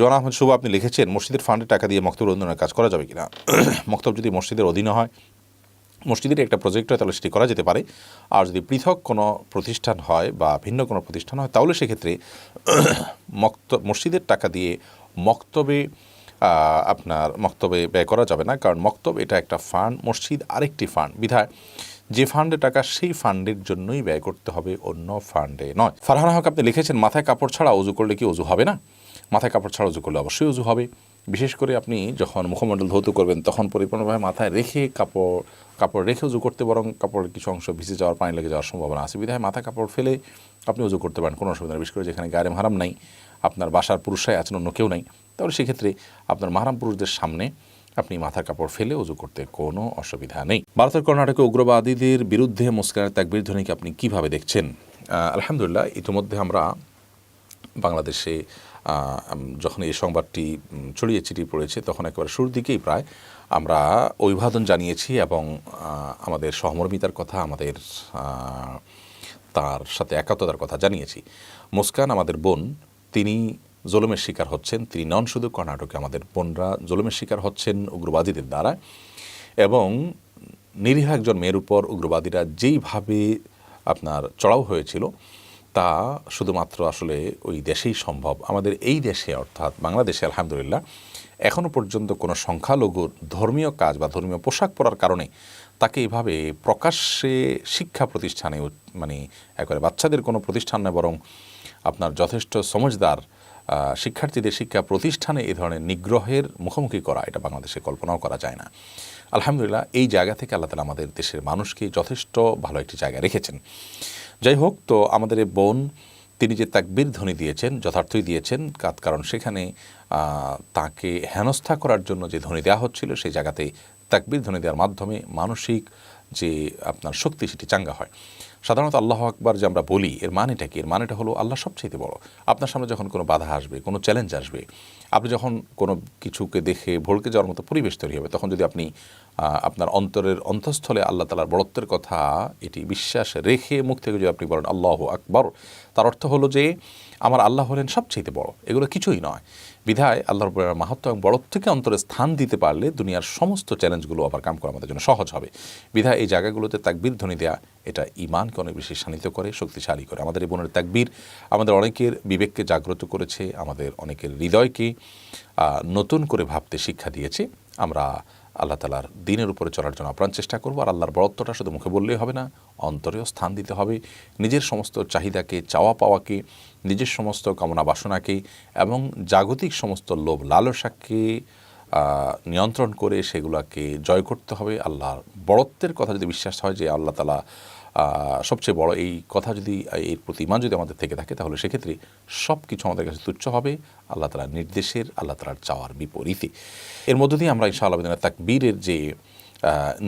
জন আহমদ শুভ, আপনি লিখেছেন, মসজিদের ফান্ডে টাকা দিয়ে মক্তব উন্নয়নের কাজ করা যাবে কিনা? মক্তব যদি মসজিদের অধীনে হয়, মসজিদের একটা প্রজেক্ট হয়, তাহলে সেটি করা যেতে পারে। আর যদি পৃথক কোনো প্রতিষ্ঠান হয় বা ভিন্ন কোনো প্রতিষ্ঠান হয়, তাহলে সেক্ষেত্রে মক্ত, মসজিদের টাকা দিয়ে মক্তবে আপনার মক্তবে ব্যয় করা যাবে না। কারণ মক্তব এটা একটা ফান্ড মসজিদ আরেকটি ফান্ড বিধায়, যে ফান্ডে টাকা, সেই ফান্ডের জন্যই ব্যয় করতে হবে, অন্য ফান্ডে নয়। ফারহান হক, আপনি লিখেছেন, মাথায় কাপড় ছাড়া অজু করলে কি অজু হবে না? মাথায় কাপড় ছাড়া অজু করলে অবশ্যই অজু হবে। বিশেষ করে আপনি যখন মুখমণ্ডল ধৌত করবেন, তখন পরিপূর্ণভাবে মাথায় রেখে কাপড় কাপড় রেখে উজু করতে বরং কাপড়ের কিছু অংশ ভিজে যাওয়ার, পানি লেগে যাওয়ার সম্ভাবনা আছে। বিধায় মাথা কাপড় ফেলে আপনি উজু করতে পারেন, কোনো অসুবিধা বিশেষ করে যেখানে গায়ে হারাম নাই, আপনার বাসার পুরুষরাই আছেন, অন্য কেউ নাই। তাহলে সেক্ষেত্রে আপনার মাহারাম পুরুষদের সামনে আপনি মাথার কাপড় ফেলে উজু করতে কোনো অসুবিধা নেই। ভারতের কর্ণাটকে উগ্রবাদীদের বিরুদ্ধে মুস্কানের তাকবীর ধ্বনিকে আপনি কীভাবে দেখছেন? আলহামদুলিল্লাহ, ইতিমধ্যে আমরা বাংলাদেশে যখন এই সংবাদটি ছড়িয়ে ছিটিয়ে পড়েছে, তখন একেবারে শুরুর দিকেই প্রায় আমরা অভিবাদন জানিয়েছি এবং আমাদের সহমর্মিতার কথা, আমাদের তার সাথে একাত্মতার কথা জানিয়েছি। মুস্কান আমাদের বোন, তিনি জোলমের শিকার হচ্ছেন, তিনি নন শুধু কর্ণাটকে আমাদের বোনরা জোলমের শিকার হচ্ছেন উগ্রবাদীদের দ্বারা এবং নিরীহ একজন মেয়ের উপর উগ্রবাদীরা যেইভাবে আপনার চড়াও হয়েছিল তা শুধুমাত্র আসলে ওই দেশেই সম্ভব। আমাদের এই দেশে অর্থাৎ বাংলাদেশে, আলহামদুলিল্লাহ এখনও পর্যন্ত কোনো সংখ্যালঘুর ধর্মীয় কাজ বা ধর্মীয় পোশাক পরার কারণে তাকে এভাবে প্রকাশ্যে শিক্ষা প্রতিষ্ঠানে মানে একবারে বাচ্চাদের কোনো প্রতিষ্ঠান নয়, বরং আপনার যথেষ্ট সমজদার শিক্ষার্থীদের শিক্ষা প্রতিষ্ঠানে এই ধরনের নিগ্রহের মুখোমুখি করা, এটা বাংলাদেশে কল্পনাও করা যায় না। আলহামদুলিল্লাহ, এই জায়গা থেকে আল্লাহ তালা আমাদের দেশের মানুষকে যথেষ্ট ভালো একটি জায়গায় রেখেছেন। যাই হোক, তো আমাদের এই বোন, তিনি যে তাকবীর ধ্বনি দিয়েছেন, যথার্থই দিয়েছেন কারণ সেখানে তাকে হেনস্থা করার জন্য যে ধ্বনি দেওয়া হচ্ছিল, সেই জায়গাতে তাকবীর ধ্বনি দেওয়ার মাধ্যমে মানসিক যে আপনার শক্তি, সেটি চাঙ্গা হয়। সাধারণত আল্লাহ আকবার যে আমরা বলি, এর মানেটা কি? এর মানেটা হলো আল্লাহ সবচেয়ে বড়। আপনার সামনে যখন কোনো বাধা আসবে, কোনো চ্যালেঞ্জ আসবে আপনি যখন কোনো কিছুকে দেখে ভড়কে যাওয়ার মতো পরিবেশ তৈরি হবে, তখন যদি আপনি আপনার অন্তরের অন্তঃস্থলে আল্লাহ তালার বড়ত্বের কথা এটি বিশ্বাস রেখে মুখ থেকে যদি আপনি বলেন, আল্লাহ আকবর তার অর্থ হলো যে আমার আল্লাহ হলেন সবচেয়ে বড়। এগুলো কিছুই নয়। বিধায় আল্লাহর মাহাত্ম এবং বড়ত্বকে অন্তরে স্থান দিতে পারলে দুনিয়ার সমস্ত চ্যালেঞ্জগুলো আবার কাম করা আমাদের জন্য সহজ হবে। বিধায় এই জায়গাগুলোতে তাকবীর ধ্বনি দেয়া, এটা ইমানকে অনেক বেশি শানিত করে, শক্তিশালী করে। আমাদের এই বোনের তাকবীর আমাদের অনেকের বিবেককে জাগ্রত করেছে, আমাদের অনেকের হৃদয়কে নতুন করে ভাবতে শিক্ষা দিয়েছে। আমরা আল্লাহ তালার দিনের উপরে চলার জন্য আপ্রাণ চেষ্টা করব আর আল্লাহর বড়ত্বটা শুধু মুখে বললেই হবে না, অন্তরেও স্থান দিতে হবে। নিজের সমস্ত চাহিদাকে, চাওয়া পাওয়াকে, নিজের সমস্ত কামনা বাসনাকে এবং জাগতিক সমস্ত লোভ লালসাকে নিয়ন্ত্রণ করে সেগুলোকে জয় করতে হবে। আল্লাহর বড়ত্বের কথা যদি বিশ্বাস হয় যে আল্লাহ তালা সবচেয়ে বড় এই কথা যদি এর প্রতি ইমান যদি আমাদের থেকে থাকে, তাহলে সেক্ষেত্রে সব কিছু আমাদের কাছে তুচ্ছ হবে। আল্লাহ তালার নির্দেশের, আল্লাহ তালার চাওয়ার বিপরীতে। এর মধ্য দিয়ে আমরা ইনশাআল্লাহ তাকবীরের যে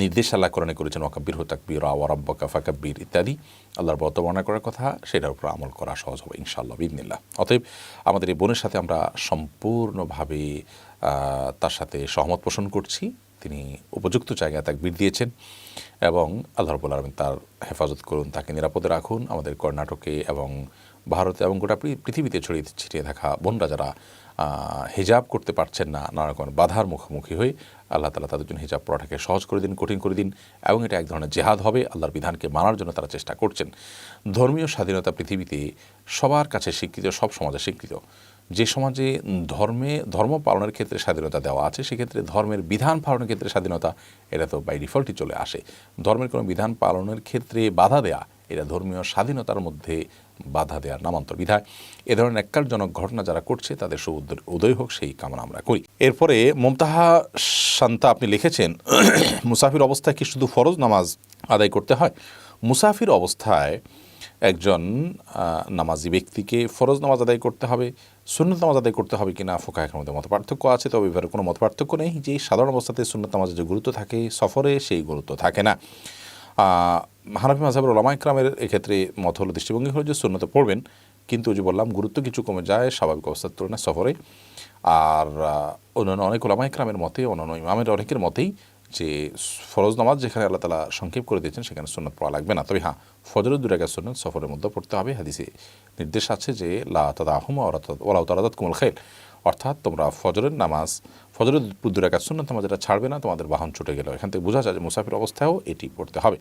নির্দেশ আল্লাহ করণে করেছেন, ওয়াকাব্বির হো তাকবীর ওয়ারাব্বাকা ফাকাব্বির ইত্যাদি, আল্লাহর ব্রত বর্ণনা করার কথা, সেটার উপর আমল করা সহজ হবে ইনশাআল্লাহ বিদিনিল্লাহ অতএব আমাদের এই বোনের সাথে আমরা সম্পূর্ণভাবে তার সাথে সহমত পোষণ করছি। তিনি উপযুক্ত জায়গায় তাকবীর দিয়েছেন এবং আল্লাহ রবুল আলমিন তার হেফাজত করুন, তাকে নিরাপদে রাখুন। আমাদের কর্ণাটকে এবং ভারতে এবং গোটা পৃথিবীতে ছড়িয়ে ছিটিয়ে থাকা বোনরা যারা হিজাব করতে পারছেন না, নানা রকম বাধার মুখোমুখি হয়ে আল্লাহ তালা তাদের জন্য হিজাব পড়াটাকে সহজ করে দিন, কঠিন করে দিন এবং এটা এক ধরনের জেহাদ হবে। আল্লাহর বিধানকে মানার জন্য তারা চেষ্টা করছেন। ধর্মীয় স্বাধীনতা পৃথিবীতে সবার কাছে স্বীকৃত, সব সমাজে স্বীকৃত। যে সমাজে ধর্মে, ধর্ম পালনের ক্ষেত্রে স্বাধীনতা দেওয়া আছে, সেক্ষেত্রে ধর্মের বিধান পালনের ক্ষেত্রে স্বাধীনতা, এটা তো বাই ডিফল্টই চলে আসে। ধর্মের কোনো বিধান পালনের ক্ষেত্রে বাধা দেয়া, এটা ধর্মীয় স্বাধীনতার মধ্যে বাধা দেওয়ার নামান্তর বিধায়। এ ধরনের এককারজনক ঘটনা যারা করছে, তাদের সু উদয় হোক, সেই কামনা আমরা করি। এরপরে মমতাহা শান্তা আপনি লিখেছেন, মুসাফির অবস্থায় কি শুধু ফরজ নামাজ আদায় করতে হয়? মুসাফির অবস্থায় একজন নামাজি ব্যক্তিকে ফরজ নামাজ আদায় করতে হবে সুন্নত নামাজ আদায় করতে হবে কিনা ফোকা মধ্যে মত পার্থক্য আছে, তবে এবারে কোনো মত পার্থক্য নেই যে সাধারণ অবস্থাতে সুন্নত নামাজের যে গুরুত্ব থাকে সফরে সেই গুরুত্ব থাকে না। হানাফি মাঝাবের ওলামা ইকরামের এক্ষেত্রে মত হলো দৃষ্টিভঙ্গি হলো যে সুন্নত পড়বেন, কিন্তু যে বললাম গুরুত্ব কিছু কমে যায় স্বাভাবিক অবস্থার তুলনায় সফরে। আর অন্যান্য অনেক ওলামা ইকরামের মতে, অন্যান্য ইমামের অনেকের মতেই যে ফরজ নামাজ যেখানে আল্লাহ তালা সংক্ষেপ করে দিয়েছেন, সেখানে সুন্নত পড়া লাগবে না। তবে হ্যাঁ ফজরের দুরাকা সুন্নত সফরের মধ্যে পড়তে হবে। হাদিসে নির্দেশ আছে যে, লা তাদা আহম ওলা তারাদাত কুমল খেল অর্থাৎ তোমরা ফজরের নামাজ, ফজরের দুরাকাত সুন্নত নামাজ এটা ছাড়বে না, তোমাদের বাহন ছুটে গেল এখান থেকে বোঝা যায় যে মুসাফির অবস্থায়ও এটি পড়তে হবে।